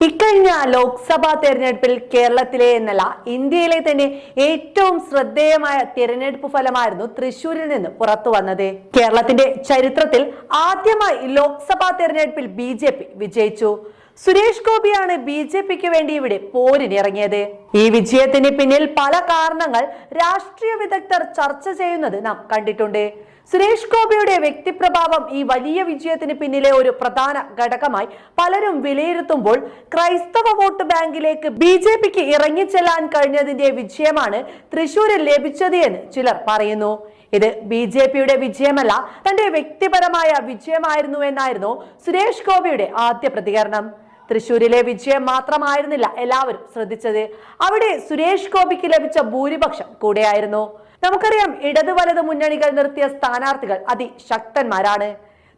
ഇക്കഴിഞ്ഞ ലോക്സഭാ തെരഞ്ഞെടുപ്പിൽ കേരളത്തിലെ എന്നല്ല ഇന്ത്യയിലെ തന്നെ ഏറ്റവും ശ്രദ്ധേയമായ തിരഞ്ഞെടുപ്പ് ഫലമായിരുന്നു തൃശൂരിൽ നിന്ന് പുറത്തു വന്നത്. കേരളത്തിന്റെ ചരിത്രത്തിൽ ആദ്യമായി ലോക്സഭാ തെരഞ്ഞെടുപ്പിൽ ബി വിജയിച്ചു. സുരേഷ് ഗോപിയാണ് ബി ജെ പിക്ക് വേണ്ടി ഇവിടെ പോരിനിറങ്ങിയത്. ഈ വിജയത്തിന് പിന്നിൽ പല കാരണങ്ങൾ രാഷ്ട്രീയ വിദഗ്ധർ ചർച്ച ചെയ്യുന്നത് നാം കണ്ടിട്ടുണ്ട്. സുരേഷ് ഗോപിയുടെ വ്യക്തിപ്രഭാവം ഈ വലിയ വിജയത്തിന് പിന്നിലെ ഒരു പ്രധാന ഘടകമായി പലരും വിലയിരുത്തുമ്പോൾ ക്രൈസ്തവ വോട്ട് ബാങ്കിലേക്ക് ബി ജെ പിക്ക് ഇറങ്ങിച്ചെല്ലാൻ കഴിഞ്ഞതിന്റെ വിജയമാണ് തൃശൂരിൽ ലഭിച്ചത് എന്ന് ചിലർ പറയുന്നു. ഇത് ബി ജെ പിയുടെ വിജയമല്ല തന്റെ വ്യക്തിപരമായ വിജയമായിരുന്നു എന്നായിരുന്നു സുരേഷ് ഗോപിയുടെ ആദ്യ പ്രതികരണം. തൃശൂരിലെ വിജയം മാത്രമായിരുന്നില്ല. എല്ലാവരും ശ്രദ്ധിച്ചത് അവിടെ സുരേഷ് ഗോപിക്ക് ലഭിച്ച ഭൂരിപക്ഷം കൂടെയായിരുന്നു. നമുക്കറിയാം ഇടത് വലത് മുന്നണികൾ നിർത്തിയ സ്ഥാനാർത്ഥികൾ അതിശക്തന്മാരാണ്.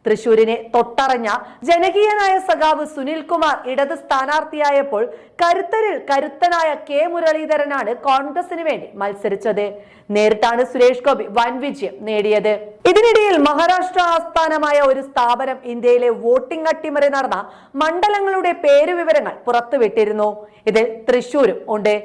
തൃശൂരിനെ തൊട്ടറിഞ്ഞ ജനകീയനായ സഖാവ് സുനിൽ കുമാർ ഇടത് സ്ഥാനാർത്ഥിയായപ്പോൾ കരുത്തരിൽ കരുത്തനായ കെ മുരളീധരനാണ് കോൺഗ്രസിന് വേണ്ടി മത്സരിച്ചത്. നേരിട്ടാണ് സുരേഷ് ഗോപി വൻ വിജയം നേടിയത്. ഇതിനിടയിൽ മഹാരാഷ്ട്ര ആസ്ഥാനമായ ഒരു സ്ഥാപനം ഇന്ത്യയിലെ വോട്ടിംഗ് അട്ടിമറി നടന്ന മണ്ഡലങ്ങളുടെ പേരുവിവരങ്ങൾ പുറത്തുവിട്ടിരുന്നു. ഇതിൽ തൃശൂരും ഉണ്ട്.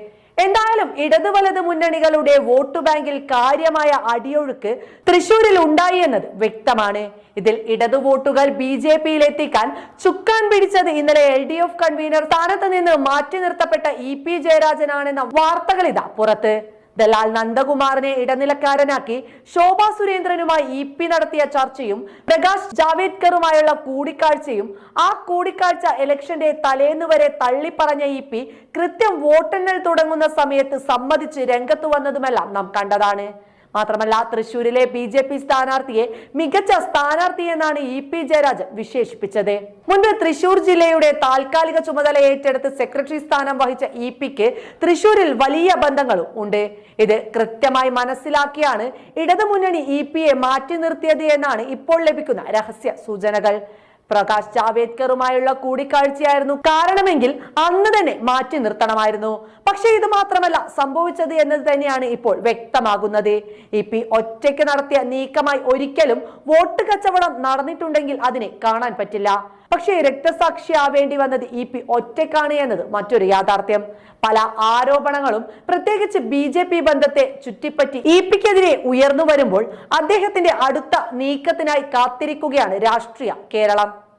എന്തായാലും ഇടതു വലത് മുന്നണികളുടെ വോട്ട് ബാങ്കിൽ കാര്യമായ അടിയൊഴുക്ക് തൃശൂരിൽ ഉണ്ടായി എന്നത് വ്യക്തമാണ്. ഇതിൽ ഇടതു വോട്ടുകൾ ബി ജെ പിയിൽ എത്തിക്കാൻ ചുക്കാൻ പിടിച്ചത് ഇന്നലെ എൽ ഡി എഫ് കൺവീനർ. സ്ഥാനത്ത് നിന്ന് മാറ്റി നിർത്തപ്പെട്ട ഇ പി ജയരാജനാണെന്ന വാർത്തകൾ ഇതാ പുറത്ത്. ദലാൽ നന്ദകുമാറിനെ ഇടനിലക്കാരനാക്കി ശോഭാ സുരേന്ദ്രനുമായി ഇ പി നടത്തിയ ചർച്ചയും പ്രകാശ് ജാവേദ്കറുമായുള്ള കൂടിക്കാഴ്ചയും ആ കൂടിക്കാഴ്ച ഇലക്ഷന്റെ തലേന്ന് വരെ തള്ളിപ്പറഞ്ഞ ഇ പി കൃത്യം വോട്ടെണ്ണൽ തുടങ്ങുന്ന സമയത്ത് സമ്മതിച്ച് രംഗത്ത് വന്നതുമെല്ലാം നാം കണ്ടതാണ്. മാത്രമല്ല തൃശൂരിലെ ബി ജെ പി സ്ഥാനാർത്ഥിയെ മികച്ച സ്ഥാനാർത്ഥി എന്നാണ് ഇ പി ജയരാജൻ വിശേഷിപ്പിച്ചത്. മുൻപ് തൃശൂർ ജില്ലയുടെ താൽക്കാലിക ചുമതല ഏറ്റെടുത്ത് സെക്രട്ടറി സ്ഥാനം വഹിച്ച ഇ പിക്ക് തൃശൂരിൽ വലിയ ബന്ധങ്ങളും ഉണ്ട്. ഇത് കൃത്യമായി മനസ്സിലാക്കിയാണ് ഇടതുമുന്നണി ഇ പിയെ മാറ്റി നിർത്തിയത് എന്നാണ് ഇപ്പോൾ ലഭിക്കുന്ന രഹസ്യ സൂചനകൾ. പ്രകാശ് ജാവേദ്കറുമായുള്ള കൂടിക്കാഴ്ചയായിരുന്നു. കാരണമെങ്കിൽ അന്ന് തന്നെ മാറ്റി നിർത്തണമായിരുന്നു. പക്ഷേ ഇത് മാത്രമല്ല സംഭവിച്ചത് എന്നത് തന്നെയാണ് ഇപ്പോൾ വ്യക്തമാകുന്നത്. ഇ പി ഒറ്റയ്ക്ക് നടത്തിയ നീക്കമായി ഒരിക്കലും വോട്ട് കച്ചവടം നടന്നിട്ടുണ്ടെങ്കിൽ അതിനെ കാണാൻ പറ്റില്ല. പക്ഷേ രക്തസാക്ഷിയാവേണ്ടി വന്നത് ഇ പി ഒറ്റയ്ക്കാണ് എന്നത് മറ്റൊരു യാഥാർത്ഥ്യം. പല ആരോപണങ്ങളും പ്രത്യേകിച്ച് ബി ജെ പി ബന്ധത്തെ ചുറ്റിപ്പറ്റി ഇ പിക്കെതിരെ ഉയർന്നു വരുമ്പോൾ അദ്ദേഹത്തിന്റെ അടുത്ത നീക്കത്തിനായി കാത്തിരിക്കുകയാണ് രാഷ്ട്രീയ കേരളം.